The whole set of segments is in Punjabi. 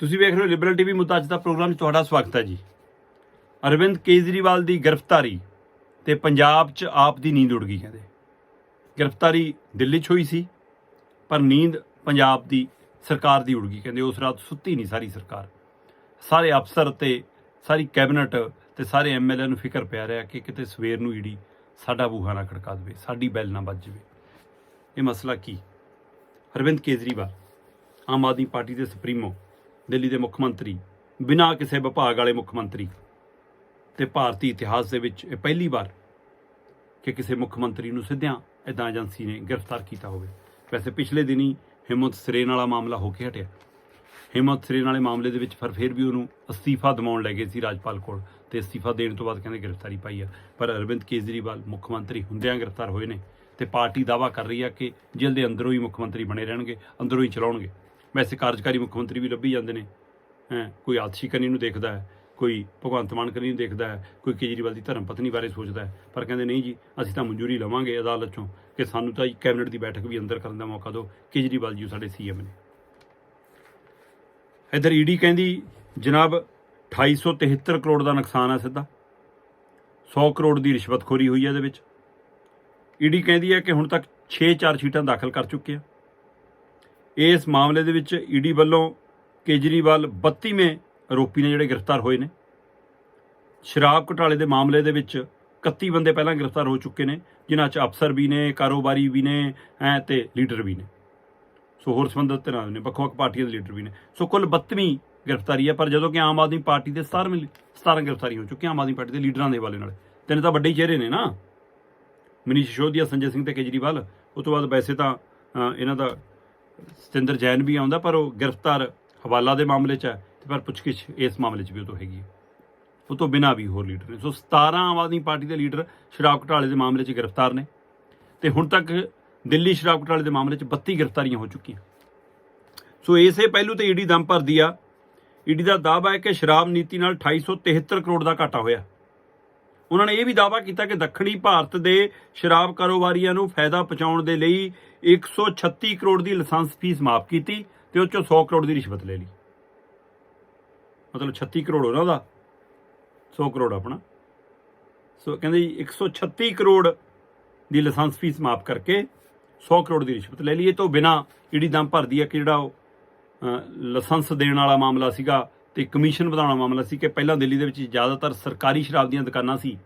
ਤੁਸੀਂ ਵੇਖ ਰਹੇ ਹੋ ਲਿਬਰਲ ਟੀਵੀ ਮੁੱਦਾ ਅੱਜ ਦਾ ਪ੍ਰੋਗਰਾਮ 'ਚ ਤੁਹਾਡਾ ਸਵਾਗਤ ਹੈ ਜੀ। ਅਰਵਿੰਦ ਕੇਜਰੀਵਾਲ ਦੀ ਗ੍ਰਿਫਤਾਰੀ ਤੇ ਪੰਜਾਬ 'ਚ ਆਪ ਦੀ ਨੀਂਦ ਉੱਡ ਗਈ ਕਹਿੰਦੇ। ਗ੍ਰਿਫਤਾਰੀ ਦਿੱਲੀ 'ਚ ਹੋਈ ਸੀ, ਪਰ ਨੀਂਦ ਪੰਜਾਬ ਦੀ ਸਰਕਾਰ ਦੀ ਉੱਡ ਗਈ ਕਹਿੰਦੇ, ਉਸ ਰਾਤ ਸੁੱਤੀ ਨਹੀਂ ਸਾਰੀ ਸਰਕਾਰ। ਸਾਰੇ ਅਫਸਰ ਤੇ ਸਾਰੀ ਕੈਬਨਿਟ ਤੇ ਸਾਰੇ ਐਮਐਲਏ ਨੂੰ ਫਿਕਰ ਪਿਆ ਰਿਹਾ ਕਿ ਕਿਤੇ ਸਵੇਰ ਨੂੰ ਈਡੀ ਸਾਡਾ ਬੂਹਾ ਨਾ ਖੜਕਾ ਦੇਵੇ, ਸਾਡੀ ਬੈਲ ਨਾ ਵੱਜ ਜਾਵੇ। ਇਹ ਮਸਲਾ ਕੀ? ਅਰਵਿੰਦ ਕੇਜਰੀਵਾਲ, ਆਮ ਆਦਮੀ ਪਾਰਟੀ ਦੇ ਸੁਪਰੀਮੋ ਦਿੱਲੀ ਦੇ ਮੁੱਖ ਮੰਤਰੀ, ਬਿਨਾਂ ਕਿਸੇ ਵਿਭਾਗ ਵਾਲੇ ਮੁੱਖ ਮੰਤਰੀ ਤੇ ਭਾਰਤੀ ਇਤਿਹਾਸ ਦੇ ਵਿੱਚ ਇਹ ਪਹਿਲੀ ਵਾਰ ਕਿ ਕਿਸੇ ਮੁੱਖ ਮੰਤਰੀ ਨੂੰ ਸਿੱਧਿਆਂ ਇਦਾਂ ਏਜੰਸੀ ਨੇ ਗ੍ਰਿਫਤਾਰ ਕੀਤਾ ਹੋਵੇ। ਵੈਸੇ ਪਿਛਲੇ ਦਿਨੀ ਹਿੰਮਤ ਸਰੇਨ ਵਾਲਾ ਮਾਮਲਾ ਹੋ ਕੇ ਹਟਿਆ। ਹਿੰਮਤ ਸਰੇਨ ਵਾਲੇ ਮਾਮਲੇ ਦੇ ਵਿੱਚ ਫਿਰ ਫਿਰ ਵੀ ਉਹਨੂੰ ਅਸਤੀਫਾ ਦਿਵਾਉਣ ਲੈ ਗਏ ਸੀ ਰਾਜਪਾਲ ਕੋਲ ਤੇ ਅਸਤੀਫਾ ਦੇਣ ਤੋਂ ਬਾਅਦ ਕਹਿੰਦੇ ਗ੍ਰਿਫਤਾਰੀ ਪਾਈ ਆ। ਪਰ ਅਰਵਿੰਦ ਕੇਜਰੀਵਾਲ ਮੁੱਖ ਮੰਤਰੀ ਹੁੰਦਿਆਂ ਗ੍ਰਿਫਤਾਰ ਹੋਏ ਨੇ ਤੇ ਪਾਰਟੀ ਦਾਵਾ ਕਰ ਰਹੀ ਆ ਕਿ ਜੇਲ੍ਹ ਦੇ ਅੰਦਰੋਂ ਹੀ ਮੁੱਖ ਮੰਤਰੀ ਬਣੇ ਰਹਿਣਗੇ, ਅੰਦਰੋਂ ਹੀ ਚਲਾਉਣਗੇ। ਵੈਸੇ ਕਾਰਜਕਾਰੀ ਮੁੱਖ ਮੰਤਰੀ ਵੀ ਲੱਭੀ ਜਾਂਦੇ ਨੇ। ਹੈਂ, ਕੋਈ ਆਤਸ਼ੀ ਕਨੀ ਨੂੰ ਦੇਖਦਾ ਹੈ, ਕੋਈ ਭਗਵੰਤ ਮਾਨ ਕਨੀ ਨੂੰ ਦੇਖਦਾ ਹੈ, ਕੋਈ ਕੇਜਰੀਵਾਲ ਦੀ ਧਰਮ ਪਤਨੀ ਬਾਰੇ ਸੋਚਦਾ ਹੈ। ਪਰ ਕਹਿੰਦੇ ਨਹੀਂ ਜੀ, ਅਸੀਂ ਤਾਂ ਮਨਜ਼ੂਰੀ ਲਵਾਂਗੇ ਅਦਾਲਤ ਚੋਂ ਕਿ ਸਾਨੂੰ ਤਾਂ ਕੈਬਨਿਟ ਦੀ ਬੈਠਕ ਵੀ ਅੰਦਰ ਕਰਨ ਦਾ ਮੌਕਾ ਦਿਓ। ਕੇਜਰੀਵਾਲ ਜੀ ਸਾਡੇ ਸੀਐਮ ਨੇ। ਇਧਰ ਈਡੀ ਕਹਿੰਦੀ, ਜਨਾਬ 2873 ਕਰੋੜ ਦਾ ਨੁਕਸਾਨ ਹੈ ਸਿੱਧਾ। 100 ਕਰੋੜ ਦੀ ਰਿਸ਼ਵਤਖੋਰੀ ਹੋਈ ਹੈ ਇਹਦੇ ਵਿੱਚ। ਈਡੀ ਕਹਿੰਦੀ ਹੈ ਕਿ ਹੁਣ ਤੱਕ 6 ਚਾਰ ਸ਼ੀਟਾਂ ਦਾਖਲ ਕਰ ਚੁੱਕੇ ਆ। ਇਸ ਮਾਮਲੇ ਦੇ ਵਿੱਚ ਈਡੀ ਵੱਲੋਂ ਕੇਜਰੀਵਾਲ 32ਵੇਂ ਆਰੋਪੀ ਨੇ ਜਿਹੜੇ ਗ੍ਰਿਫਤਾਰ ਹੋਏ ਨੇ। ਸ਼ਰਾਬ ਘੁਟਾਲੇ ਦੇ ਮਾਮਲੇ ਦੇ ਵਿੱਚ 31 ਬੰਦੇ ਪਹਿਲਾਂ ਗ੍ਰਿਫਤਾਰ ਹੋ ਚੁੱਕੇ ਨੇ, ਜਿਨ੍ਹਾਂ 'ਚ ਅਫਸਰ ਵੀ ਨੇ, ਕਾਰੋਬਾਰੀ ਵੀ ਨੇ ਐ ਤੇ ਲੀਡਰ ਵੀ ਨੇ। ਸੋ ਹੋਰ ਸੰਬੰਧਿਤ ਧਿਰਾਂ ਨੇ, ਵੱਖ-ਵੱਖ ਪਾਰਟੀਆਂ ਦੇ ਲੀਡਰ ਵੀ ਨੇ। ਸੋ ਕੁੱਲ 32ਵੀਂ ਗ੍ਰਿਫਤਾਰੀ ਹੈ ਪਰ ਜਦੋਂ ਕਿ ਆਮ ਆਦਮੀ ਪਾਰਟੀ ਦੇ 17ਵੀਂ 17 ਗ੍ਰਿਫਤਾਰੀ ਹੋ ਚੁੱਕੀਆਂ ਆਮ ਆਦਮੀ ਪਾਰਟੀ ਦੇ ਲੀਡਰਾਂ ਦੇ ਹਵਾਲੇ ਨਾਲ। ਤਿੰਨ ਤਾਂ ਵੱਡੇ ਹੀ ਚਿਹਰੇ ਨੇ ਨਾ। ਮਨੀਸ਼ ਸਿਸੋਦੀਆ, ਸੰਜੇ ਸਿੰਘ ਤੇ ਕੇਜਰੀਵਾਲ। ਉਸ ਤੋਂ ਬਾਅਦ ਵੈਸੇ ਤਾਂ ਇਹਨਾਂ ਦਾ ਸਤਿੰਦਰ ਜੈਨ ਵੀ ਆਉਂਦਾ, ਪਰ ਉਹ ਗ੍ਰਿਫਤਾਰ ਹਵਾਲਾ ਦੇ ਮਾਮਲੇ 'ਚ ਹੈ ਤੇ ਪਰ ਪੁੱਛਗਿੱਛ ਇਸ ਮਾਮਲੇ 'ਚ ਵੀ ਉਹ ਤੋਂ ਹੈਗੀ ਹੈ। ਉਹ ਤੋਂ ਬਿਨਾਂ ਵੀ ਹੋਰ ਲੀਡਰ ਨੇ। ਸੋ 17 ਆਮ ਆਦਮੀ ਪਾਰਟੀ ਦੇ ਲੀਡਰ ਸ਼ਰਾਬ ਘੁਟਾਲੇ ਦੇ ਮਾਮਲੇ 'ਚ ਗ੍ਰਿਫਤਾਰ ਨੇ ਤੇ ਹੁਣ ਤੱਕ ਦਿੱਲੀ ਸ਼ਰਾਬ ਘੁਟਾਲੇ ਦੇ ਮਾਮਲੇ 'ਚ 32 ਗ੍ਰਿਫਤਾਰੀਆਂ ਹੋ ਚੁੱਕੀਆਂ। ਸੋ ਇਸੇ ਪਹਿਲੂ ਤੇ ਈਡੀ ਦਮ ਭਰਦੀ ਆ। ਈਡੀ ਦਾ ਦਾਅਵਾ ਹੈ ਕਿ ਸ਼ਰਾਬ ਨੀਤੀ ਨਾਲ 2873 ਕਰੋੜ ਦਾ ਘਾਟਾ ਹੋਇਆ। ਉਹਨਾਂ ਨੇ ਇਹ ਵੀ ਦਾਅਵਾ ਕੀਤਾ ਕਿ ਦੱਖਣੀ ਭਾਰਤ ਦੇ ਸ਼ਰਾਬ ਕਾਰੋਬਾਰੀਆਂ ਨੂੰ ਫਾਇਦਾ ਪਹੁੰਚਾਉਣ ਦੇ ਲਈ 136 ਕਰੋੜ ਦੀ ਲਾਇਸੈਂਸ ਫੀਸ ਮਾਫ ਕੀਤੀ ਤੇ ਉਹ ਚੋਂ 100 ਕਰੋੜ ਦੀ ਰਿਸ਼ਵਤ ਲੈ ਲਈ। ਮਤਲਬ 36 ਕਰੋੜ ਉਹਨਾਂ ਦਾ। 100 ਕਰੋੜ ਆਪਣਾ। ਸੋ ਕਹਿੰਦੇ ਜੀ 136 ਕਰੋੜ ਦੀ ਲਾਇਸੈਂਸ ਫੀਸ ਮਾਫ ਕਰਕੇ 100 ਕਰੋੜ ਦੀ ਰਿਸ਼ਵਤ ਲੈ ਲਈ। ਇਹ ਤੋਂ ਬਿਨਾ ਈਡੀ ਦਮ ਭਰਦੀ ਹੈ ਕਿ ਜਿਹੜਾ ਉਹ ਲਾਇਸੈਂਸ ਦੇਣ ਵਾਲਾ ਮਾਮਲਾ ਸੀਗਾ ਤੇ ਕਮਿਸ਼ਨ ਵਧਾਉਣਾ ਮਾਮਲਾ ਸੀ ਕਿ ਪਹਿਲਾਂ ਦਿੱਲੀ ਦੇ ਵਿੱਚ ਜ਼ਿਆਦਾਤਰ ਸਰਕਾਰੀ ਸ਼ਰਾਬ ਦੀਆਂ ਦੁਕਾਨਾਂ ਸੀ।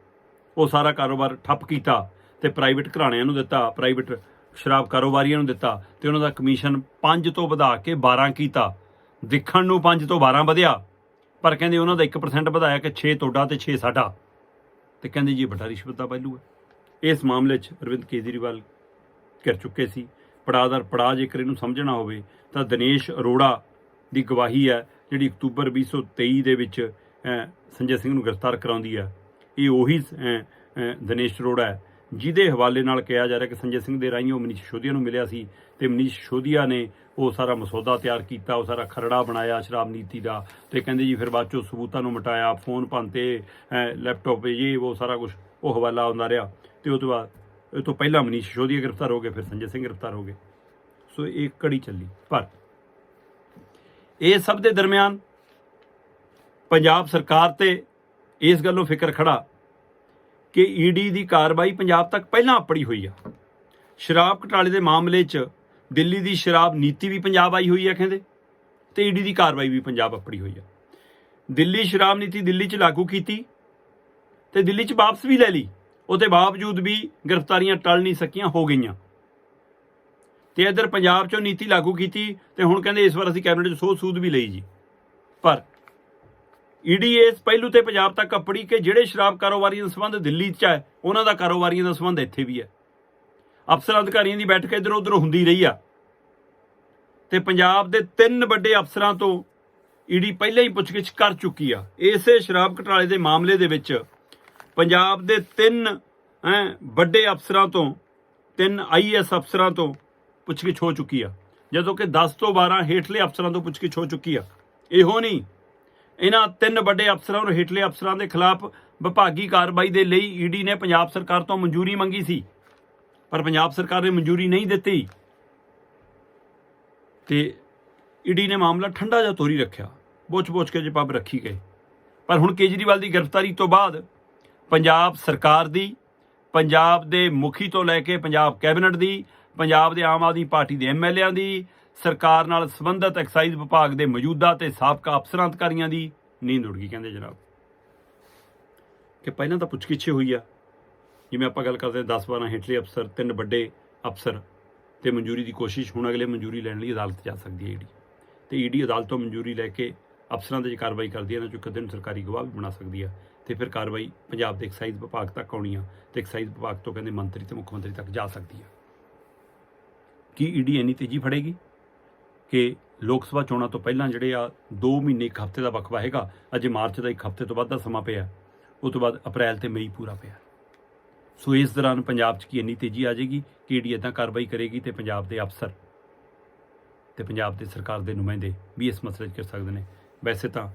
ਉਹ ਸਾਰਾ ਕਾਰੋਬਾਰ ਠੱਪ ਕੀਤਾ ਤੇ ਪ੍ਰਾਈਵੇਟ ਘਰਾਣਿਆਂ ਨੂੰ ਦਿੱਤਾ, ਪ੍ਰਾਈਵੇਟ ਸ਼ਰਾਬ ਕਾਰੋਬਾਰੀਆਂ ਨੂੰ ਦਿੱਤਾ ਤੇ ਉਹਨਾਂ ਦਾ ਕਮਿਸ਼ਨ 5 ਤੋਂ ਵਧਾ ਕੇ 12 ਕੀਤਾ। ਦੇਖਣ ਨੂੰ 5 ਤੋਂ 12 ਵਧਿਆ, ਪਰ ਕਹਿੰਦੇ ਉਹਨਾਂ ਦਾ 1% ਵਧਾਇਆ ਕਿ 6 ਤੁਹਾਡਾ ਤੇ 6 ਸਾਡਾ। ਤੇ ਕਹਿੰਦੇ ਜੀ ਇਹ ਵੱਡਾ ਰਿਸ਼ਵਤ ਦਾ ਪਹਿਲੂ ਹੈ। ਇਸ ਮਾਮਲੇ 'ਚ ਅਰਵਿੰਦ ਕੇਜਰੀਵਾਲ ਕਰ ਚੁੱਕੇ ਸੀ ਪੜਾਦਰ ਪੜਾ ਜੇਕਰ ਇਹਨੂੰ ਸਮਝਣਾ ਹੋਵੇ ਤਾਂ ਦਿਨੇਸ਼ ਅਰੋੜਾ ਦੀ ਗਵਾਹੀ ਹੈ ਜਿਹੜੀ ਅਕਤੂਬਰ 2023 ਦੇ ਵਿੱਚ ਸੰਜੇ ਸਿੰਘ ਨੂੰ ਗ੍ਰਿਫਤਾਰ ਕਰਾਉਂਦੀ ਹੈ ਇਹ ਉਹੀ ਦਿਨੇਸ਼ ਅਰੋੜਾ ਹੈ, ਜਿਹਦੇ ਹਵਾਲੇ ਨਾਲ ਕਿਹਾ ਜਾ ਰਿਹਾ ਕਿ ਸੰਜੇ ਸਿੰਘ ਦੇ ਰਾਹੀਂ ਉਹ ਮਨੀਸ਼ ਸ਼ੋਧੀਆ ਨੂੰ ਮਿਲਿਆ ਸੀ ਤੇ ਮਨੀਸ਼ ਸ਼ੋਧੀਆ ਨੇ ਉਹ ਸਾਰਾ ਮਸੌਦਾ ਤਿਆਰ ਕੀਤਾ, ਉਹ ਸਾਰਾ ਖਰੜਾ ਬਣਾਇਆ ਸ਼ਰਾਬ ਨੀਤੀ ਦਾ ਤੇ ਕਹਿੰਦੇ ਜੀ ਫਿਰ ਬਾਅਦ ਚੋਂ ਸਬੂਤਾਂ ਨੂੰ ਮਿਟਾਇਆ, ਫੋਨ, ਭੰਤੇ ਲੈਪਟਾਪ, ਇਹ, ਉਹ ਸਾਰਾ ਕੁਝ ਉਹ ਹਵਾਲਾ ਆਉਂਦਾ ਰਿਹਾ ਤੇ ਉਹ ਤੋਂ ਬਾਅਦ, ਇਹ ਤੋਂ ਪਹਿਲਾਂ ਮਨੀਸ਼ ਸ਼ੋਧੀਆ ਗ੍ਰਿਫਤਾਰ ਹੋ ਗਏ, ਫਿਰ ਸੰਜੇ ਸਿੰਘ ਗ੍ਰਿਫਤਾਰ ਹੋ ਗਏ। ਸੋ ਇਹ ਕੜੀ ਚੱਲੀ, ਪਰ ਇਹ ਸਭ ਦੇ ਦਰਮਿਆਨ ਪੰਜਾਬ ਸਰਕਾਰ ਤੇ ਇਸ ਗੱਲੋਂ ਫਿਕਰ ਖੜਾ ਕਿ ਈਡੀ ਦੀ ਕਾਰਵਾਈ ਪੰਜਾਬ ਤੱਕ ਪਹਿਲਾਂ ਆਪੜੀ ਹੋਈ ਆ। ਸ਼ਰਾਬ ਘੁਟਾਲੇ ਦੇ ਮਾਮਲੇ 'ਚ ਦਿੱਲੀ ਦੀ ਸ਼ਰਾਬ ਨੀਤੀ ਵੀ ਪੰਜਾਬ ਆਈ ਹੋਈ ਆ ਕਹਿੰਦੇ, ਤੇ ਈਡੀ ਦੀ ਕਾਰਵਾਈ ਵੀ ਪੰਜਾਬ ਆਪੜੀ ਹੋਈ ਆ। ਦਿੱਲੀ ਸ਼ਰਾਬ ਨੀਤੀ ਦਿੱਲੀ 'ਚ ਲਾਗੂ ਕੀਤੀ ਤੇ ਦਿੱਲੀ 'ਚ ਵਾਪਸ ਵੀ ਲੈ ਲਈ, ਉਹਦੇ ਬਾਵਜੂਦ ਵੀ ਗ੍ਰਿਫਤਾਰੀਆਂ ਟਲ ਨਹੀਂ ਸਕੀਆਂ, ਹੋ ਗਈਆਂ। ਤੇ ਇਧਰ ਪੰਜਾਬ 'ਚੋਂ ਨੀਤੀ ਲਾਗੂ ਕੀਤੀ ਤੇ ਹੁਣ ਕਹਿੰਦੇ ਇਸ ਵਾਰ ਅਸੀਂ ਕੈਬਨਿਟ 'ਚ ਸੋਧ ਸੂਦ ਵੀ ਲਈ ਜੀ। ਪਰ ਈਡੀ ਇਸ ਪਹਿਲੂ ਤੇ ਪੰਜਾਬ ਤੱਕ ਅਪੜੀ ਕਿ ਜਿਹੜੇ ਸ਼ਰਾਬ ਕਾਰੋਬਾਰੀਆਂ ਦਾ ਸੰਬੰਧ ਦਿੱਲੀ 'ਚ ਹੈ, ਉਹਨਾਂ ਦਾ ਕਾਰੋਬਾਰੀਆਂ ਦਾ ਸੰਬੰਧ ਇੱਥੇ ਵੀ ਹੈ। ਅਫਸਰ ਅਧਿਕਾਰੀਆਂ ਦੀ ਬੈਠਕ ਇਧਰ ਉਧਰ ਹੁੰਦੀ ਰਹੀ ਆ। ਤੇ ਪੰਜਾਬ ਦੇ ਤਿੰਨ ਵੱਡੇ ਅਫਸਰਾਂ ਤੋਂ ਈਡੀ ਪਹਿਲਾਂ ਹੀ ਪੁੱਛਗਿੱਛ ਕਰ ਚੁੱਕੀ ਆ। ਇਸੇ ਸ਼ਰਾਬ ਘਟਾਲੇ ਦੇ ਮਾਮਲੇ ਦੇ ਵਿੱਚ ਪੰਜਾਬ ਦੇ ਤਿੰਨ, ਹੈਂ, ਵੱਡੇ ਅਫਸਰਾਂ ਤੋਂ, ਤਿੰਨ ਆਈਐਸ ਅਫਸਰਾਂ ਤੋਂ ਪੁੱਛਗਿੱਛ ਹੋ ਚੁੱਕੀ ਆ। ਜਦੋਂ ਕਿ 10 ਤੋਂ 12 ਹੇਠਲੇ ਅਫਸਰਾਂ ਤੋਂ ਪੁੱਛਗਿੱਛ ਹੋ ਚੁੱਕੀ ਆ। ਇਹੋ ਨਹੀਂ। ਇਹਨਾਂ ਤਿੰਨ ਵੱਡੇ ਅਫਸਰਾਂ ਔਰ ਹੇਠਲੇ ਅਫਸਰਾਂ ਦੇ ਖਿਲਾਫ ਵਿਭਾਗੀ ਕਾਰਵਾਈ ਦੇ ਲਈ ਈਡੀ ਨੇ ਪੰਜਾਬ ਸਰਕਾਰ ਤੋਂ ਮਨਜ਼ੂਰੀ ਮੰਗੀ ਸੀ। ਪਰ ਪੰਜਾਬ ਸਰਕਾਰ ਨੇ ਮਨਜ਼ੂਰੀ ਨਹੀਂ ਦਿੱਤੀ। ਤੇ ਈਡੀ ਨੇ ਮਾਮਲਾ ਠੰਡਾ ਜਿਹਾ ਤੋਰੀ ਰੱਖਿਆ। ਬੋਚ-ਬੋਚ ਕੇ ਜੇ ਪੱਬ ਰੱਖੀ ਗਏ। ਪਰ ਹੁਣ ਕੇਜਰੀਵਾਲ ਦੀ ਗ੍ਰਿਫਤਾਰੀ ਤੋਂ ਬਾਅਦ ਪੰਜਾਬ ਸਰਕਾਰ ਦੀ, ਪੰਜਾਬ ਦੇ ਮੁਖੀ ਤੋਂ ਲੈ ਕੇ ਪੰਜਾਬ ਕੈਬਨਿਟ ਦੀ ਪੰਜਾਬ ਦੇ ਆਮ ਆਦਮੀ ਪਾਰਟੀ ਦੇ ਐਮਐਲਏਆਂ ਦੀ, ਸਰਕਾਰ ਨਾਲ ਸੰਬੰਧਿਤ ਐਕਸਾਈਜ਼ ਵਿਭਾਗ ਦੇ ਮੌਜੂਦਾ ਤੇ ਸਾਬਕਾ ਅਫਸਰਾਂ ਅਧਿਕਾਰੀਆਂ ਦੀ ਨੀਂਦ ਉੜ ਗਈ, ਕਹਿੰਦੇ ਜਨਾਬ। ਕਿ ਪਹਿਲਾਂ ਤਾਂ ਪੁੱਛਗਿੱਛੇ ਹੋਈ ਆ। ਜਿਵੇਂ ਆਪਾਂ ਗੱਲ ਕਰਦੇ 10 12 ਹੇਠਲੇ ਅਫਸਰ, ਤਿੰਨ ਵੱਡੇ ਅਫਸਰ, ਤੇ ਮਨਜ਼ੂਰੀ ਦੀ ਕੋਸ਼ਿਸ਼ ਹੁਣ ਅਗਲੇ ਮਨਜ਼ੂਰੀ ਲੈਣ ਲਈ ਅਦਾਲਤ ਜਾ ਸਕਦੀ ਹੈ ਈਡੀ ਤੇ ਈਡੀ ਅਦਾਲਤ ਤੋਂ ਮਨਜ਼ੂਰੀ ਲੈ ਕੇ ਅਫਸਰਾਂ ਦੇ ਕਾਰਵਾਈ ਕਰਦੀ ਹੈ, ਇਹਨਾਂ ਚੋਂ ਇੱਕ ਦਿਨ ਸਰਕਾਰੀ ਗਵਾਹ ਵੀ ਬਣਾ ਸਕਦੀ ਆ ਤੇ ਫਿਰ ਕਾਰਵਾਈ ਪੰਜਾਬ ਦੇ ਐਕਸਾਈਜ਼ ਵਿਭਾਗ ਤੱਕ ਆਉਣੀ ਆ, ਤੇ ਐਕਸਾਈਜ਼ ਵਿਭਾਗ ਤੋਂ ਕਹਿੰਦੇ ਮੰਤਰੀ ਤੇ ਮੁੱਖ ਮੰਤਰੀ ਤੱਕ ਜਾ ਸਕਦੀ ਆ। ਕੀ ਈਡੀ ਇੰਨੀ ਤੇਜ਼ੀ ਫੜੇਗੀ? ਕਿ ਲੋਕ ਸਭਾ ਚੋਣਾਂ ਤੋਂ ਪਹਿਲਾਂ ਜਿਹੜੇ ਆ 2 ਮਹੀਨੇ, ਇੱਕ ਹਫ਼ਤੇ ਦਾ ਵਕਫਾ ਹੈਗਾ, ਅਜੇ ਮਾਰਚ ਦਾ ਇੱਕ ਹਫ਼ਤੇ ਤੋਂ ਵੱਧ ਦਾ ਸਮਾਂ ਪਿਆ। ਉਸ ਤੋਂ ਬਾਅਦ ਅਪ੍ਰੈਲ ਤੇ ਮਈ ਪੂਰਾ ਪਿਆ। ਸੋ ਇਸ ਦੌਰਾਨ ਪੰਜਾਬ 'ਚ ਕੀ ਇੰਨੀ ਤੇਜ਼ੀ ਆ ਜਾਏਗੀ? ਕਿ ਈਡੀ ਇਦਾਂ ਕਾਰਵਾਈ ਕਰੇਗੀ ਤੇ ਪੰਜਾਬ ਦੇ ਅਫਸਰ ਤੇ ਪੰਜਾਬ ਦੇ ਸਰਕਾਰ ਦੇ ਨੁਮਾਇੰਦੇ ਵੀ ਇਸ ਮਸਲੇ 'ਚ ਕਰ ਸਕਦੇ ਨੇ? ਵੈਸੇ ਤਾਂ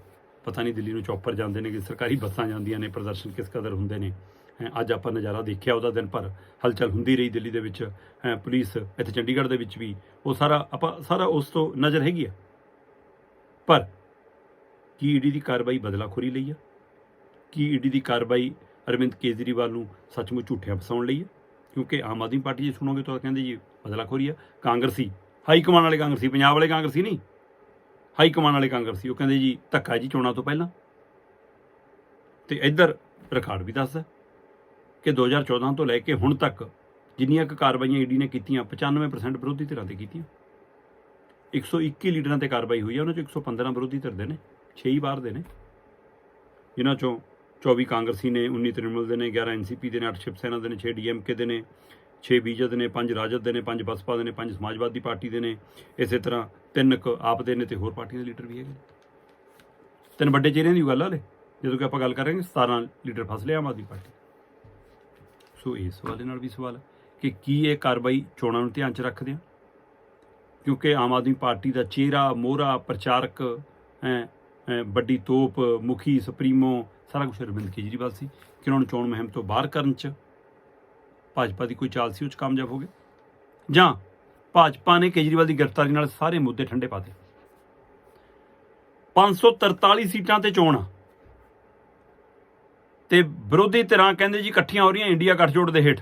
ਪਤਾ ਨਹੀਂ ਦਿੱਲੀ ਨੂੰ ਚੌਪਰ ਜਾਂਦੇ ਨੇ ਕਿ ਸਰਕਾਰੀ ਬੱਸਾਂ ਜਾਂਦੀਆਂ ਨੇ, ਪ੍ਰਦਰਸ਼ਨ ਕਿਸ ਕਦਰ ਹੁੰਦੇ ਨੇ। ਅੱਜ ਆਪਾਂ ਨਜ਼ਾਰਾ ਦੇਖਿਆ ਉਹਦਾ ਦਿਨ ਭਰ। ਹਲਚਲ ਹੁੰਦੀ ਰਹੀ ਦਿੱਲੀ ਦੇ ਵਿੱਚ। ਹੈਂ, ਪੁਲਿਸ ਇੱਥੇ ਚੰਡੀਗੜ੍ਹ ਦੇ ਵਿੱਚ ਵੀ। ਉਹ ਸਾਰਾ ਆਪਾਂ ਸਾਰਾ ਉਸ ਤੋਂ ਨਜ਼ਰ ਹੈਗੀ ਆ। ਪਰ ਕੀ ਈਡੀ ਦੀ ਕਾਰਵਾਈ ਬਦਲਾਖੋਰੀ ਲਈ ਆ? ਕੀ ਈਡੀ ਦੀ ਕਾਰਵਾਈ ਅਰਵਿੰਦ ਕੇਜਰੀਵਾਲ ਨੂੰ ਸੱਚਮੁੱਚ ਝੂਠਿਆਂ ਫਸਾਉਣ ਲਈ ਆ? ਕਿਉਂਕਿ ਆਮ ਆਦਮੀ ਪਾਰਟੀ ਜੇ ਸੁਣੋਗੇ ਤਾਂ ਕਹਿੰਦੇ ਜੀ ਬਦਲਾਖੋਰੀ ਆ। ਕਾਂਗਰਸੀ ਹਾਈ ਕਮਾਨ ਵਾਲੇ ਕਾਂਗਰਸੀ ਪੰਜਾਬ ਵਾਲੇ ਕਾਂਗਰਸੀ ਨਹੀਂ। ਹਾਈ ਕਮਾਨ ਵਾਲੇ ਕਾਂਗਰਸੀ ਉਹ ਕਹਿੰਦੇ ਜੀ ਧੱਕਾ ਜੀ ਚੋਣਾਂ ਤੋਂ ਪਹਿਲਾਂ। ਤੇ ਇੱਧਰ ਰਿਕਾਰਡ ਵੀ ਦੱਸਦਾ। ਕਿ 2014 ਤੋਂ ਲੈ ਕੇ ਹੁਣ ਤੱਕ ਜਿੰਨੀਆਂ ਕੁ ਕਾਰਵਾਈਆਂ ਈਡੀ ਨੇ ਕੀਤੀਆਂ 95% ਵਿਰੋਧੀ ਧਿਰਾਂ ਤੇ ਕੀਤੀਆਂ। 121 ਲੀਡਰਾਂ ਤੇ ਕਾਰਵਾਈ ਹੋਈ ਹੈ ਉਹਨਾਂ ਚੋਂ 115 ਵਿਰੋਧੀ ਧਿਰ ਦੇ ਨੇ 6 ਹੀ ਬਾਹਰ ਦੇ ਨੇ। ਜਿਨ੍ਹਾਂ ਚੋਂ 24 ਕਾਂਗਰਸੀ ਨੇ 19 ਤ੍ਰਿਣਮੂਲ ਦੇ ਨੇ 11 ਐਨਸੀਪੀ ਦੇ ਨੇ 8 ਸ਼ਿਵ ਸੈਨਾ ਦੇ ਨੇ 6 ਡੀਐਮਕੇ ਦੇ ਨੇ 6 ਬੀਜੇਪੀ ਦੇ ਨੇ 5 ਰਾਜਦ ਦੇ ਨੇ 5 ਬਸਪਾ ਦੇ ਨੇ 5 ਸਮਾਜਵਾਦੀ ਪਾਰਟੀ ਦੇ ਨੇ। ਇਸੇ ਤਰ੍ਹਾਂ ਤਿੰਨ ਕੁ ਆਪ ਦੇ ਨੇ ਤੇ ਹੋਰ ਪਾਰਟੀਆਂ ਦੇ ਲੀਡਰ ਵੀ ਹੈਗੇ ਨੇ। ਤਿੰਨ ਵੱਡੇ ਚਿਹਰਿਆਂ ਦੀ ਗੱਲ ਆ ਲੈ ਜਦੋਂ ਕਿ ਆਪਾਂ ਗੱਲ ਕਰਾਂਗੇ 17 ਲੀਡਰ ਫਸ ਲਿਆ ਆਮ ਆਦਮੀ ਪਾਰਟੀ। ਸੋ ਇਸ ਸਵਾਲ ਦੇ ਨਾਲ ਵੀ ਸਵਾਲ ਕਿ ਕੀ ਇਹ ਕਾਰਵਾਈ ਚੋਣਾਂ ਨੂੰ ਧਿਆਨ 'ਚ ਰੱਖਦੇ ਆ? ਕਿਉਂਕਿ ਆਮ ਆਦਮੀ ਪਾਰਟੀ ਦਾ ਚਿਹਰਾ, ਮੋਹਰਾ, ਪ੍ਰਚਾਰਕ ਹੈ ਵੱਡੀ ਤੋਪ, ਮੁਖੀ, ਸੁਪਰੀਮੋ, ਸਾਰਾ ਕੁਝ ਅਰਵਿੰਦ ਕੇਜਰੀਵਾਲ ਸੀ ਕਿ ਉਹਨਾਂ ਨੂੰ ਚੋਣ ਮੁਹਿੰਮ ਤੋਂ ਬਾਹਰ ਕਰਨ 'ਚ ਭਾਜਪਾ ਦੀ ਕੋਈ ਚਾਲ ਸੀ, ਉਹ 'ਚ ਕਾਮਯਾਬ ਹੋ ਗਏ। ਜਾਂ ਭਾਜਪਾ ਨੇ ਕੇਜਰੀਵਾਲ ਦੀ ਗ੍ਰਿਫਤਾਰੀ ਨਾਲ ਸਾਰੇ ਮੁੱਦੇ ਠੰਡੇ ਪਾਤੇ 543 ਸੀਟਾਂ ਤੇ ਚੋਣ ਆ। ਤੇ ਵਿਰੋਧੀ ਧਿਰਾਂ ਕਹਿੰਦੇ ਜੀ ਇਕੱਠੀਆਂ ਹੋ ਰਹੀਆਂ ਇੰਡੀਆ ਗੱਠਜੋੜ ਦੇ ਹੇਠ।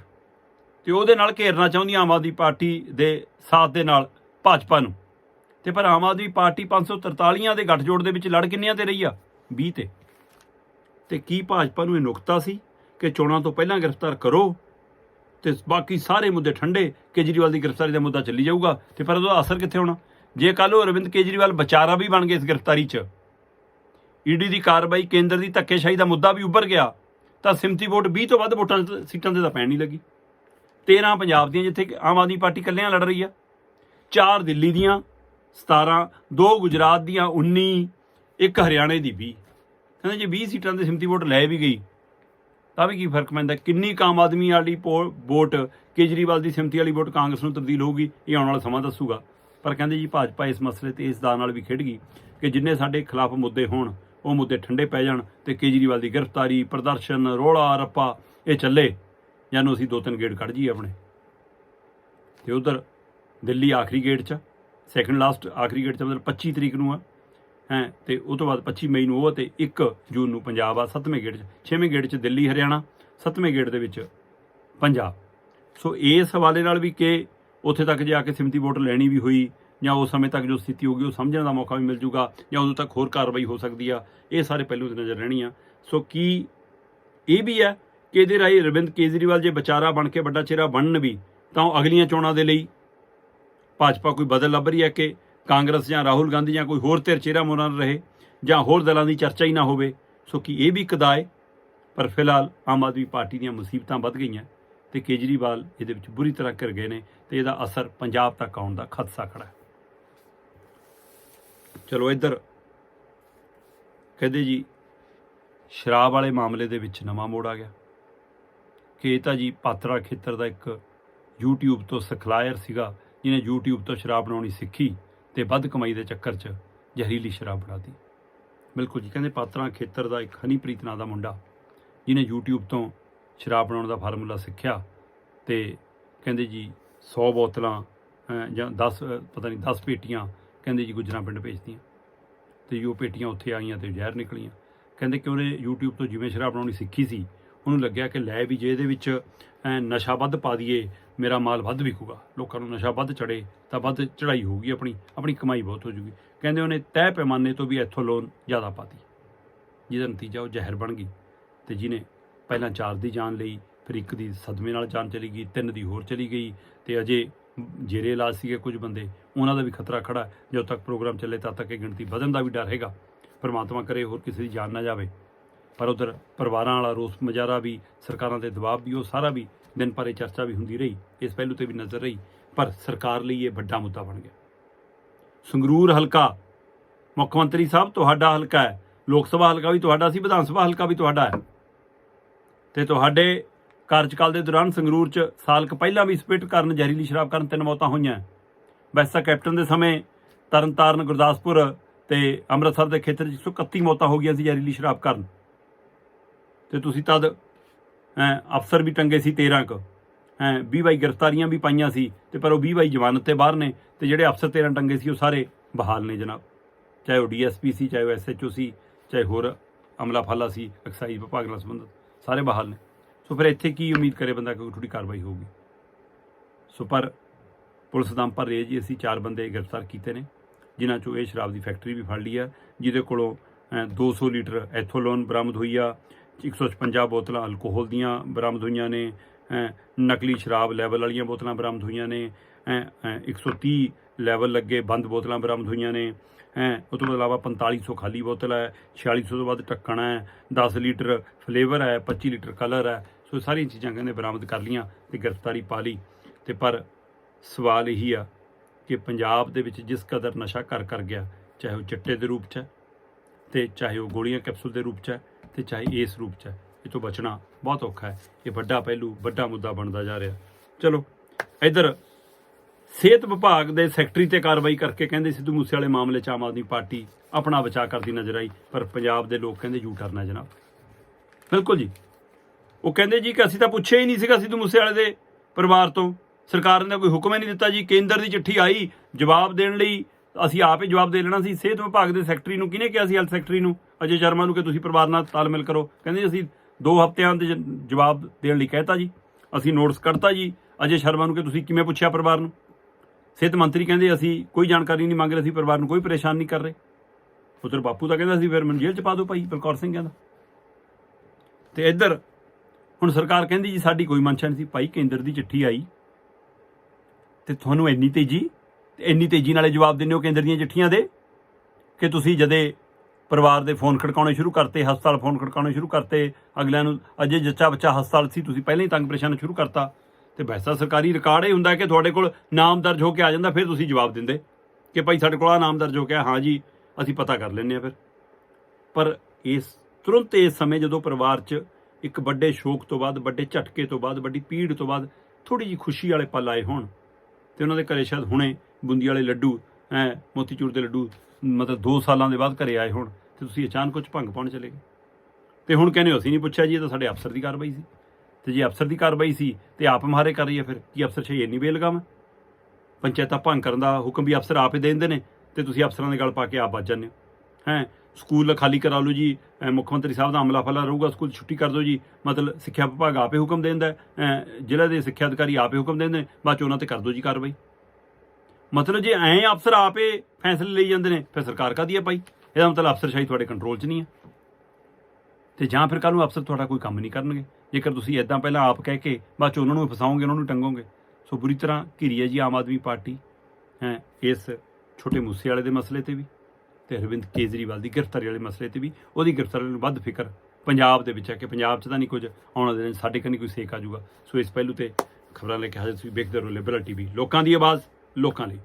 ਤੇ ਉਹਦੇ ਨਾਲ ਘੇਰਨਾ ਚਾਹੁੰਦੀਆਂ ਆਮ ਆਦਮੀ ਪਾਰਟੀ ਦੇ ਸਾਥ ਦੇ ਨਾਲ ਭਾਜਪਾ ਨੂੰ। ਤੇ ਪਰ ਆਮ ਆਦਮੀ ਪਾਰਟੀ 543 ਦੇ ਗੱਠਜੋੜ ਦੇ ਵਿੱਚ ਲੜ ਕਿੰਨੀਆਂ ਤੇ ਰਹੀ ਆ? 20 ਤੇ। ਤੇ ਕੀ ਭਾਜਪਾ ਨੂੰ ਇਹ ਨੁਕਤਾ ਸੀ ਕਿ ਚੋਣਾਂ ਤੋਂ ਪਹਿਲਾਂ ਗ੍ਰਿਫਤਾਰ ਕਰੋ ਤੇ ਬਾਕੀ ਸਾਰੇ ਮੁੱਦੇ ਠੰਡੇ, ਕੇਜਰੀਵਾਲ ਦੀ ਗ੍ਰਿਫਤਾਰੀ ਦਾ ਮੁੱਦਾ ਚੱਲੀ ਜਾਊਗਾ। ਤੇ ਪਰ ਉਹਦਾ ਅਸਰ ਕਿੱਥੇ ਹੋਣਾ? ਜੇ ਕੱਲ ਉਹ ਅਰਵਿੰਦ ਕੇਜਰੀਵਾਲ ਵਿਚਾਰਾ ਵੀ ਬਣ ਗਏ ਇਸ ਗ੍ਰਿਫਤਾਰੀ 'ਚ ਈਡੀ ਦੀ ਕਾਰਵਾਈ ਕੇਂਦਰ ਦੀ ਧੱਕੇਸ਼ਾਹੀ ਦਾ ਮੁੱਦਾ ਵੀ ਉੱਭਰ ਗਿਆ, ਤਾਂ ਸਿਮਤੀ ਵੋਟ 20 ਤੋਂ ਵੱਧ ਵੋਟਾਂ ਤੇ- ਸੀਟਾਂ ਤੇ ਤਾਂ ਪੈਣ ਨਹੀਂ ਲੱਗੀ। 13 ਪੰਜਾਬ ਦੀਆਂ ਜਿੱਥੇ ਆਮ ਆਦਮੀ ਪਾਰਟੀ ਇਕੱਲਿਆਂ ਲੜ ਰਹੀ ਆ 4 ਦਿੱਲੀ ਦੀਆਂ 17 2 ਗੁਜਰਾਤ ਦੀਆਂ 19 ਇੱਕ ਹਰਿਆਣੇ ਦੀ 20 ਕਹਿੰਦੇ ਜੇ 20 ਸੀਟਾਂ ਤੇ ਸਿਮਤੀ ਵੋਟ ਲੈ ਵੀ ਗਈ, ਤਾਂ ਵੀ ਕੀ ਫ਼ਰਕ ਪੈਂਦਾ? ਕਿੰਨੀ ਕੁ ਆਮ ਆਦਮੀ ਵਾਲੀ ਪੋ- ਵੋਟ ਕੇਜਰੀਵਾਲ ਦੀ ਸਿਮਤੀ ਵਾਲੀ ਵੋਟ ਕਾਂਗਰਸ ਨੂੰ ਤਬਦੀਲ ਹੋਊਗੀ, ਇਹ ਆਉਣ ਵਾਲਾ ਸਮਾਂ ਦੱਸੂਗਾ। ਪਰ ਕਹਿੰਦੇ ਜੀ ਭਾਜਪਾ ਇਸ ਮਸਲੇ ਤੇ ਇਸ ਦਾ ਨਾਲ ਵੀ ਖੇਡ ਗਈ ਕਿ ਜਿੰਨੇ ਸਾਡੇ ਖਿਲਾਫ ਮੁੱਦੇ ਹੋਣ ਉਹ ਮੁੱਦੇ ਠੰਡੇ ਪੈ ਜਾਣ ਤੇ ਕੇਜਰੀਵਾਲ ਦੀ ਗ੍ਰਿਫਤਾਰੀ, ਪ੍ਰਦਰਸ਼ਨ, ਰੋਲਾ, ਰੱਪਾ, ਇਹ ਚੱਲੇ। ਜਾਨੂੰ ਅਸੀਂ ਦੋ ਤਿੰਨ ਗੇੜ ਕੱਢ ਜੀਏ ਆਪਣੇ। ਤੇ ਉਧਰ ਦਿੱਲੀ ਆਖਰੀ ਗੇੜ 'ਚ ਸੈਕੰਡ ਲਾਸਟ ਆਖਰੀ ਗੇੜ 'ਚ ਮਤਲਬ 25 ਤਰੀਕ ਨੂੰ ਆ। ਹੈ, ਤੇ ਉਹ ਤੋਂ ਬਾਅਦ 25 ਮਈ ਨੂੰ ਉਹ ਤੇ 1 ਜੂਨ ਨੂੰ ਪੰਜਾਬ ਆ 7ਵੇਂ ਗੇੜ 'ਚ। 6ਵੇਂ ਗੇੜ 'ਚ ਦਿੱਲੀ, ਹਰਿਆਣਾ 7ਵੇਂ ਗੇੜ ਦੇ ਵਿੱਚ ਪੰਜਾਬ। ਸੋ ਇਸ ਹਵਾਲੇ ਨਾਲ ਵੀ ਕਿ ਉੱਥੇ ਤੱਕ ਜਾ ਕੇ ਸਿਮਤੀ ਵੋਟ ਲੈਣੀ ਵੀ ਹੋਈ। ਜਾਂ ਉਸ ਸਮੇਂ ਤੱਕ ਜੋ ਸਥਿਤੀ ਹੋਗੀ ਉਹ ਸਮਝਣ ਦਾ ਮੌਕਾ ਵੀ ਮਿਲ ਜੂਗਾ ਜਾਂ ਉਦੋਂ ਤੱਕ ਹੋਰ ਕਾਰਵਾਈ ਹੋ ਸਕਦੀ ਆ, ਇਹ ਸਾਰੇ ਪਹਿਲੂ ਤੇ ਨਜ਼ਰ ਰਹਿਣੀ ਆ ਸੋ ਕੀ ਇਹ ਵੀ ਹੈ ਕਿ ਇਹਦੇ ਰਾਹੀਂ ਅਰਵਿੰਦ ਕੇਜਰੀਵਾਲ ਜੇ ਵਿਚਾਰਾ ਬਣ ਕੇ ਵੱਡਾ ਚਿਹਰਾ ਬਣਨ ਵੀ, ਤਾਂ ਉਹ ਅਗਲੀਆਂ ਚੋਣਾਂ ਦੇ ਲਈ ਭਾਜਪਾ ਕੋਈ ਬਦਲ ਲੱਭ ਰਹੀ ਹੈ ਕਿ ਕਾਂਗਰਸ ਜਾਂ ਰਾਹੁਲ ਗਾਂਧੀ ਜਾਂ ਕੋਈ ਹੋਰ ਧਿਰ ਚਿਹਰਾ ਮੁਰਾਂ ਰਹੇ ਜਾਂ ਹੋਰ ਦਲਾਂ ਦੀ ਚਰਚਾ ਹੀ ਨਾ ਹੋਵੇ, ਸੋ ਕਿ ਇਹ ਵੀ ਕਦਾ ਹੈ? ਪਰ ਫਿਲਹਾਲ ਆਮ ਆਦਮੀ ਪਾਰਟੀ ਦੀਆਂ ਮੁਸੀਬਤਾਂ ਵੱਧ ਗਈਆਂ ਤੇ ਕੇਜਰੀਵਾਲ ਇਹਦੇ ਵਿੱਚ ਬੁਰੀ ਤਰ੍ਹਾਂ ਘਿਰ ਗਏ ਨੇ ਤੇ ਇਹਦਾ ਅਸਰ ਪੰਜਾਬ ਤੱਕ ਆਉਣ ਦਾ ਖਦਸ਼ਾ ਖੜਾ ਹੈ। ਚਲੋ ਇੱਧਰ। ਕਹਿੰਦੇ ਜੀ, ਸ਼ਰਾਬ ਵਾਲੇ ਮਾਮਲੇ ਦੇ ਵਿੱਚ ਨਵਾਂ ਮੋੜ ਆ ਗਿਆ। ਕਿ ਇਹ ਤਾਂ ਜੀ ਪਾਤਰਾ ਖੇਤਰ ਦਾ ਇੱਕ YouTube ਤੋਂ ਸਿਖਲਾਇਰ ਸੀਗਾ, ਜਿਹਨੇ YouTube ਤੋਂ ਸ਼ਰਾਬ ਬਣਾਉਣੀ ਸਿੱਖੀ ਤੇ ਵੱਧ ਕਮਾਈ ਦੇ ਚੱਕਰ 'ਚ ਜ਼ਹਿਰੀਲੀ ਸ਼ਰਾਬ ਬਣਾਤੀ ਬਿਲਕੁਲ ਜੀ, ਕਹਿੰਦੇ ਪਾਤਰਾ ਖੇਤਰ ਦਾ ਇੱਕ ਹਨੀਪ੍ਰੀਤ ਨਾਂ ਦਾ ਮੁੰਡਾ, ਜਿਹਨੇ YouTube ਤੋਂ ਸ਼ਰਾਬ ਬਣਾਉਣ ਦਾ ਫਾਰਮੂਲਾ ਸਿੱਖਿਆ ਤੇ ਕਹਿੰਦੇ ਜੀ 100 ਬੋਤਲਾਂ ਜਾਂ 10 ਪਤਾ ਨਹੀਂ 10 ਪੇਟੀਆਂ ਕਹਿੰਦੇ ਜੀ ਗੁਜਰਾਂ ਪਿੰਡ ਭੇਜਤੀਆਂ। ਤੇ ਜੋ ਪੇਟੀਆਂ ਉੱਥੇ ਆਈਆਂ ਤੇ ਜ਼ਹਿਰ ਨਿਕਲੀਆਂ। ਕਹਿੰਦੇ ਕਿ ਉਹਨੇ YouTube ਤੋਂ ਜਿਵੇਂ ਸ਼ਰਾਬ ਬਣਾਉਣੀ ਸਿੱਖੀ ਸੀ, ਉਹਨੂੰ ਲੱਗਿਆ ਕਿ ਲੈ ਵੀ ਜੇ ਇਹਦੇ ਵਿੱਚ ਨਸ਼ਾ ਵੱਧ ਪਾ ਦਈਏ, ਮੇਰਾ ਮਾਲ ਵੱਧ ਵਿਕੂਗਾ। ਲੋਕਾਂ ਨੂੰ ਨਸ਼ਾ ਵੱਧ ਚੜੇ ਤਾਂ ਵੱਧ ਚੜਾਈ ਹੋਊਗੀ ਆਪਣੀ ਆਪਣੀ ਕਮਾਈ ਬਹੁਤ ਹੋ ਜੂਗੀ। ਕਹਿੰਦੇ ਉਹਨੇ ਤੈਅ ਪੈਮਾਨੇ ਤੋਂ ਵੀ ਐਥੋਲੋਨ ਜ਼ਿਆਦਾ ਪਾਤੀ ਜਿਹਦਾ ਨਤੀਜਾ ਉਹ ਜ਼ਹਿਰ ਬਣ ਗਈ। ਤੇ ਜਿਹਨੇ ਪਹਿਲਾਂ ਚਾਰ ਦੀ ਜਾਨ ਲਈ, ਫਿਰ ਇੱਕ ਦੀ ਸਦਮੇ ਨਾਲ ਜਾਨ ਚਲੀ ਗਈ, ਤਿੰਨ ਦੀ ਹੋਰ ਚਲੀ ਗਈ। ਤੇ ਅਜੇ ਜੇਰੇ ਇਲਾਜ ਸੀਗੇ ਕੁਝ ਬੰਦੇ, ਉਹਨਾਂ ਦਾ ਵੀ ਖਤਰਾ ਖੜਾ ਜਦੋਂ ਤੱਕ ਪ੍ਰੋਗਰਾਮ ਚੱਲੇ ਤਦ ਤੱਕ ਇਹ ਗਿਣਤੀ ਵਧਣ ਦਾ ਵੀ ਡਰ ਹੈਗਾ। ਪਰਮਾਤਮਾ ਕਰੇ ਹੋਰ ਕਿਸੇ ਦੀ ਜਾਨ ਨਾ ਜਾਵੇ। ਪਰ ਉਧਰ ਪਰਿਵਾਰਾਂ ਵਾਲਾ ਰੋਸ ਮਜਾਰਾ ਵੀ, ਸਰਕਾਰਾਂ ਦੇ ਦਬਾਅ ਵੀ, ਉਹ ਸਾਰਾ ਵੀ ਦਿਨ ਭਰੇ ਚਰਚਾ ਵੀ ਹੁੰਦੀ ਰਹੀ। ਇਸ ਪਹਿਲੂ ਤੇ ਵੀ ਨਜ਼ਰ ਰਹੀ। ਪਰ ਸਰਕਾਰ ਲਈ ਇਹ ਵੱਡਾ ਮੁੱਦਾ ਬਣ ਗਿਆ। ਸੰਗਰੂਰ ਹਲਕਾ, ਮੁੱਖ ਮੰਤਰੀ ਸਾਹਿਬ, ਤੁਹਾਡਾ ਹਲਕਾ ਹੈ। ਲੋਕ ਸਭਾ ਹਲਕਾ ਵੀ ਤੁਹਾਡਾ ਸੀ, ਵਿਧਾਨ ਸਭਾ ਹਲਕਾ ਵੀ ਤੁਹਾਡਾ ਹੈ। ਤੇ ਤੁਹਾਡੇ ਕਾਰਜਕਾਲ ਦੇ ਦੌਰਾਨ ਸੰਗਰੂਰ 'ਚ ਸਾਲ ਕੁ ਪਹਿਲਾਂ ਵੀ ਸਪਿਟ ਕਰਨ ਜ਼ਹਿਰੀਲੀ ਸ਼ਰਾਬ ਕਾਰਨ ਤਿੰਨ ਮੌਤਾਂ ਹੋਈਆਂ। ਵੈਸਾ ਕੈਪਟਨ ਦੇ ਸਮੇਂ ਤਰਨਤਾਰਨ ਗੁਰਦਾਸਪੁਰ ਤੇ ਅੰਮ੍ਰਿਤਸਰ ਦੇ ਖੇਤਰ 'ਚ 131 ਮੌਤਾਂ ਹੋ ਗਈਆਂ ਸੀ ਜ਼ਹਿਰੀਲੀ ਸ਼ਰਾਬ ਕਾਰਨ। ਤੇ ਤੁਸੀਂ ਤਦ ਹੈਂ, ਅਫਸਰ ਵੀ ਟੰਗੇ ਸੀ 13 ਕ। ਹੈ 20 ਬਾਈ ਗ੍ਰਿਫਤਾਰੀਆਂ ਵੀ ਪਾਈਆਂ ਸੀ ਤੇ ਪਰ ਉਹ 20 ਬਾਈ ਜ਼ਮਾਨਤ ਤੇ ਬਾਹਰ ਨੇ ਤੇ ਜਿਹੜੇ ਅਫਸਰ 13 ਟੰਗੇ ਸੀ ਉਹ ਸਾਰੇ ਬਹਾਲ ਨੇ ਜਨਾਬ। ਚਾਹੇ ਉਹ ਡੀਐਸਪੀ ਸੀ ਚਾਹੇ ਉਹ ਐਸਐਚਓ ਸੀ ਚਾਹੇ ਹੋਰ ਅਮਲਾ ਫਾਲਾ ਸੀ ਐਕਸਾਈਜ਼ ਵਿਭਾਗ ਨਾਲ ਸੰਬੰਧਿਤ ਸਾਰੇ ਬਹਾਲ ਨੇ। ਸੋ ਫਿਰ ਇੱਥੇ ਕੀ ਉਮੀਦ ਕਰੇ ਬੰਦਾ ਕਿ ਥੋੜੀ ਕਾਰਵਾਈ ਹੋਊਗੀ? ਸੋ ਪਰ ਪੁਲਿਸ ਦਮ ਪਰ ਰਹੇ ਜੀ ਅਸੀਂ ਚਾਰ ਬੰਦੇ ਗ੍ਰਿਫਤਾਰ ਕੀਤੇ ਨੇ ਜਿਨ੍ਹਾਂ ਚੋਂ ਇਹ ਸ਼ਰਾਬ ਦੀ ਫੈਕਟਰੀ ਵੀ ਫੜ ਲਈ ਆ ਜਿਹਦੇ ਕੋਲੋਂ ਅਹ, 200 ਲੀਟਰ ਐਥੋਲੋਨ ਬਰਾਮਦ ਹੋਈ ਆ 156 ਬੋਤਲਾਂ ਅਲਕੋਹਲ ਦੀਆਂ ਬਰਾਮਦ ਹੋਈਆਂ ਨੇ ਅਹ, ਨਕਲੀ ਸ਼ਰਾਬ ਲੈਵਲ ਵਾਲੀਆਂ ਬੋਤਲਾਂ ਬਰਾਮਦ ਹੋਈਆਂ ਨੇ ਅਹ, ਅਹ, 130 ਲੈਵਲ ਲੱਗੇ ਬੰਦ ਬੋਤਲਾਂ ਬਰਾਮਦ ਹੋਈਆਂ ਨੇ ਹੈ ਉਹ ਤੋਂ ਇਲਾਵਾ 4500 ਖਾਲੀ ਬੋਤਲ ਹੈ 4600 ਤੋਂ ਵੱਧ ਢੱਕਣ ਹੈ 10 ਲੀਟਰ ਫਲੇਵਰ ਹੈ 25 ਲੀਟਰ ਕਲਰ ਹੈ ਸੋ ਸਾਰੀਆਂ ਚੀਜ਼ਾਂ ਕਹਿੰਦੇ ਬਰਾਮਦ ਕਰ ਲੀਆਂ ਤੇ ਗ੍ਰਿਫਤਾਰੀ ਪਾ ਲਈ। ਤੇ ਪਰ ਸਵਾਲ ਇਹੀ ਆ ਕਿ ਪੰਜਾਬ ਦੇ ਵਿੱਚ ਜਿਸ ਕਦਰ ਨਸ਼ਾ ਕਰ ਕਰ ਗਿਆ, ਚਾਹੇ ਉਹ ਚਿੱਟੇ ਦੇ ਰੂਪ 'ਚ ਹੈ ਤੇ ਚਾਹੇ ਉਹ ਗੋਲੀਆਂ ਕੈਪਸੂਲ ਦੇ ਰੂਪ 'ਚ ਹੈ ਤੇ ਚਾਹੇ ਇਸ ਰੂਪ 'ਚ ਹੈ, ਇਹ ਤੋਂ ਬਚਣਾ ਬਹੁਤ ਔਖਾ ਹੈ। ਇਹ ਵੱਡਾ ਪਹਿਲੂ, ਵੱਡਾ ਮੁੱਦਾ ਬਣਦਾ ਜਾ ਰਿਹਾ। ਚਲੋ, ਇੱਧਰ ਸਿਹਤ ਵਿਭਾਗ ਦੇ ਸੈਕਟਰੀ ਤੇ ਕਾਰਵਾਈ ਕਰਕੇ ਕਹਿੰਦੇ ਸਿੱਧੂ ਮੂਸੇ ਵਾਲੇ ਮਾਮਲੇ 'ਚ ਆਮ ਆਦਮੀ ਪਾਰਟੀ ਆਪਣਾ ਬਚਾਅ ਕਰਦੀ ਨਜ਼ਰ ਆਈ, ਪਰ ਪੰਜਾਬ ਦੇ ਲੋਕ ਕਹਿੰਦੇ ਯੂ ਟਰਨ ਹੈ ਜਨਾਬ ਬਿਲਕੁਲ ਜੀ। ਉਹ ਕਹਿੰਦੇ ਜੀ ਕਿ ਅਸੀਂ ਤਾਂ ਪੁੱਛਿਆ ਹੀ ਨਹੀਂ ਸੀਗਾ ਸਿੱਧੂ ਮੂਸੇਵਾਲੇ ਦੇ ਪਰਿਵਾਰ ਤੋਂ। ਸਰਕਾਰ ਨੇ ਕੋਈ ਹੁਕਮ ਹੀ ਨਹੀਂ ਦਿੱਤਾ ਜੀ। ਕੇਂਦਰ ਦੀ ਚਿੱਠੀ ਆਈ, ਜਵਾਬ ਦੇਣ ਲਈ ਅਸੀਂ ਆਪ ਹੀ ਜਵਾਬ ਦੇ ਲੈਣਾ ਸੀ। ਸਿਹਤ ਵਿਭਾਗ ਦੇ ਸੈਕਟਰੀ ਨੂੰ ਕਿਹਨੇ ਕਿਹਾ ਸੀ ਹੈਲਥ ਸੈਕਟਰੀ ਨੂੰ? ਅਜੇ ਸ਼ਰਮਾ ਨੂੰ ਕਿ ਤੁਸੀਂ ਪਰਿਵਾਰ ਨਾਲ ਤਾਲਮੇਲ ਕਰੋ। ਕਹਿੰਦੇ ਜੀ, ਅਸੀਂ 2 ਹਫ਼ਤਿਆਂ ਦੇ ਜਵਾਬ ਦੇਣ ਲਈ ਕਹਿਤਾ ਜੀ। ਅਸੀਂ ਨੋਟਿਸ ਕੱਢਤਾ ਜੀ। ਅਜੇ ਸ਼ਰਮਾ ਨੂੰ ਕਿ ਤੁਸੀਂ ਕਿਵੇਂ ਪੁੱਛਿਆ ਪਰਿਵਾਰ ਨੂੰ? ਸਿਹਤ ਮੰਤਰੀ ਕਹਿੰਦੇ, ਅਸੀਂ ਕੋਈ ਜਾਣਕਾਰੀ ਨਹੀਂ ਮੰਗ ਰਹੇ ਅਸੀਂ ਪਰਿਵਾਰ ਨੂੰ ਕੋਈ ਪਰੇਸ਼ਾਨ ਨਹੀਂ ਕਰ ਰਹੇ। ਉਧਰ ਬਾਪੂ ਤਾਂ ਕਹਿੰਦਾ ਸੀ, ਫਿਰ ਮੈਨੂੰ ਜੇਲ੍ਹ ਚ ਪਾ ਦਿਓ ਭਾਈ, ਬਲਕੌਰ ਸਿੰਘ ਕਹਿੰਦਾ। ਤੇ ਇੱਧਰ ਹੁਣ ਸਰਕਾਰ ਕਹਿੰਦੀ ਜੀ, ਸਾਡੀ ਕੋਈ ਮਨਸ਼ਾ ਨਹੀਂ ਸੀ। ਭਾਈ, ਕੇਂਦਰ ਦੀ ਚਿੱਠੀ ਆਈ। ਤੇ ਤੁਹਾਨੂੰ ਇੰਨੀ ਤੇਜ਼ੀ ਤੇ ਇੰਨੀ ਤੇਜ਼ੀ ਨਾਲੇ ਜਵਾਬ ਦਿੰਦੇ ਹੋ ਕੇਂਦਰ ਦੀਆਂ ਚਿੱਠੀਆਂ ਦੇ ਕਿ ਤੁਸੀਂ ਜਦੇ ਪਰਿਵਾਰ ਦੇ ਫੋਨ ਖੜਕਾਉਣੇ ਸ਼ੁਰੂ ਕਰਤੇ, ਹਸਪਤਾਲ ਫੋਨ ਖੜਕਾਉਣੇ ਸ਼ੁਰੂ ਕਰਤੇ, ਅਗਲਿਆਂ ਨੂੰ ਅਜੇ ਜੱਚਾ ਬੱਚਾ ਹਸਪਤਾਲ ਸੀ, ਤੁਸੀਂ ਪਹਿਲਾਂ ਹੀ ਤੰਗ ਪਰੇਸ਼ਾਨ ਸ਼ੁਰੂ ਕਰਤਾ। ਤੇ ਵੈਸਾ ਸਰਕਾਰੀ ਰਿਕਾਰਡ ਇਹ ਹੁੰਦਾ ਕਿ ਤੁਹਾਡੇ ਕੋਲ ਨਾਮ ਦਰਜ ਹੋ ਕੇ ਆ ਜਾਂਦਾ, ਫਿਰ ਤੁਸੀਂ ਜਵਾਬ ਦਿੰਦੇ ਕਿ ਭਾਈ, ਸਾਡੇ ਕੋਲ ਆ ਨਾਮ ਦਰਜ ਹੋ ਗਿਆ ਹਾਂ ਜੀ, ਅਸੀਂ ਪਤਾ ਕਰ ਲੈਂਦੇ ਆ ਫਿਰ। ਪਰ ਇਸ, ਤੁਰੰਤ ਇਸ ਸਮੇਂ ਜਦੋਂ ਪਰਿਵਾਰ 'ਚ ਇੱਕ ਵੱਡੇ ਸ਼ੋਕ ਤੋਂ ਬਾਅਦ, ਵੱਡੇ ਝਟਕੇ ਤੋਂ ਬਾਅਦ, ਵੱਡੀ ਪੀੜ ਤੋਂ ਬਾਅਦ ਥੋੜੀ ਜੀ ਖੁਸ਼ੀ ਵਾਲੇ ਪਲ ਆਏ ਹੋਣ। ਤੇ ਉਹਨਾਂ ਦੇ ਘਰੇ ਸ਼ਾਇਦ ਹੁਣੇ ਬੂੰਦੀ ਵਾਲੇ ਲੱਡੂ, ਐ ਮੋਤੀਚੂਰ ਦੇ ਲੱਡੂ, ਮਤਲਬ 2 ਸਾਲਾਂ ਦੇ ਬਾਅਦ ਘਰੇ ਆਏ ਹੋਣ ਤੇ ਤੁਸੀਂ ਅਚਾਨਕ ਕੁਝ ਭੰਗ ਪਾਉਣ ਚਲੇ ਗਏ। ਤੇ ਹੁਣ ਕਹਿੰਦੇ ਹੋ, ਅਸੀਂ ਨਹੀਂ ਪੁੱਛਿਆ ਜੀ, ਇਹ ਤਾਂ ਸਾਡੇ ਅਫਸਰ ਦੀ ਕਾਰਵਾਈ ਸੀ। ਤੇ ਜੇ ਅਫਸਰ ਦੀ ਕਾਰਵਾਈ ਸੀ ਤੇ ਆਪ ਮਾਰੇ ਕਰ ਰਹੀ ਹੈ ਫਿਰ, ਕੀ ਅਫਸਰ ਸ਼ਾਹੀ ਇੰਨੀ ਬੇਲਗਾਮ ਹੈ? ਪੰਚਾਇਤਾਂ ਭੰਗ ਕਰਨ ਦਾ ਹੁਕਮ ਵੀ ਅਫਸਰ ਆਪੇ ਦੇ ਦਿੰਦੇ ਨੇ ਤੇ ਤੁਸੀਂ ਅਫਸਰਾਂ ਦੇ ਗੱਲ ਪਾ ਕੇ ਆਪ ਵੱਜ ਜਾਂਦੇ ਹੋ। ਹੈ ਸਕੂਲ ਖਾਲੀ ਕਰਾ ਲਓ ਜੀ ਮੁੱਖ ਮੰਤਰੀ ਸਾਹਿਬ ਦਾ ਹਮਲਾ ਫਲਾ ਰਹੂਗਾ ਸਕੂਲ ਛੁੱਟੀ ਕਰ ਦਿਓ ਜੀ। ਮਤਲਬ ਸਿੱਖਿਆ ਵਿਭਾਗ ਆਪੇ ਹੁਕਮ ਦਿੰਦਾ ਹੈ, ਜ਼ਿਲ੍ਹੇ ਦੇ ਸਿੱਖਿਆ ਅਧਿਕਾਰੀ ਆਪੇ ਹੁਕਮ ਦਿੰਦੇ ਨੇ ਬਾਅਦ ਚ ਉਹਨਾਂ ਤੇ ਕਰ ਦਿਓ ਜੀ ਕਾਰਵਾਈ। ਮਤਲਬ ਜੇ ਐਂ ਅਫਸਰ ਆਪੇ ਫੈਸਲੇ ਲਈ ਜਾਂਦੇ ਨੇ ਫਿਰ ਸਰਕਾਰ ਕਾਦੀ ਹੈ ਭਾਈ? ਇਹਦਾ ਮਤਲਬ ਅਫਸਰਸ਼ਾਹੀ ਤੁਹਾਡੇ ਕੰਟਰੋਲ 'ਚ ਨਹੀਂ ਹੈ। ਤੇ ਜਾਂ ਫਿਰ ਕੱਲ੍ਹ ਨੂੰ ਅਫਸਰ ਤੁਹਾਡਾ ਕੋਈ ਕੰਮ ਨਹੀਂ ਕਰਨਗੇ। ਜੇਕਰ ਤੁਸੀਂ ਐਦਾਂ ਪਹਿਲਾਂ ਆਪ ਕਹਿ ਕੇ ਬਾਅਦ ਚ ਉਹਨਾਂ ਨੂੰ ਫਸਾਓਗੇ ਉਹਨਾਂ ਨੂੰ ਟੰਗੋਗੇ। ਸੋ ਬੁਰੀ ਤਰ੍ਹਾਂ ਘਿਰੀ ਹੈ ਜੀ ਆਮ ਆਦਮੀ ਪਾਰਟੀ ਹੈ ਇਸ ਛੋਟੇ ਮੂਸੇ ਵਾਲੇ ਦੇ ਮਸਲੇ ਤੇ ਵੀ। ਤੇ ਅਰਵਿੰਦ ਕੇਜਰੀਵਾਲ ਦੀ ਗ੍ਰਿਫਤਾਰੀ ਵਾਲੇ ਮਸਲੇ ਤੇ ਵੀ ਉਹਦੀ ਗ੍ਰਿਫਤਾਰੀ ਨੂੰ ਵੱਧ ਫਿਕਰ। ਪੰਜਾਬ ਦੇ ਵਿੱਚ ਹੈ ਕਿ ਪੰਜਾਬ 'ਚ ਤਾਂ ਨਹੀਂ ਕੁਝ, ਆਉਣ ਵਾਲੇ ਦਿਨ ਸਾਡੇ ਕੰਨੀ ਕੋਈ ਸੇਕ ਆ ਜਾਊਗਾ। ਸੋ ਇਸ ਪਹਿਲੂ ਤੇ ਖਬਰਾਂ ਲੈ ਕੇ ਹਾਜ਼ਰ ਤੁਸੀਂ ਵੇਖਦੇ ਰਹੋ ਲਿਬਰਲ ਟੀਵੀ ਲੋਕਾਂ ਦੀ ਆਵਾਜ਼, ਲੋਕਾਂ ਲਈ।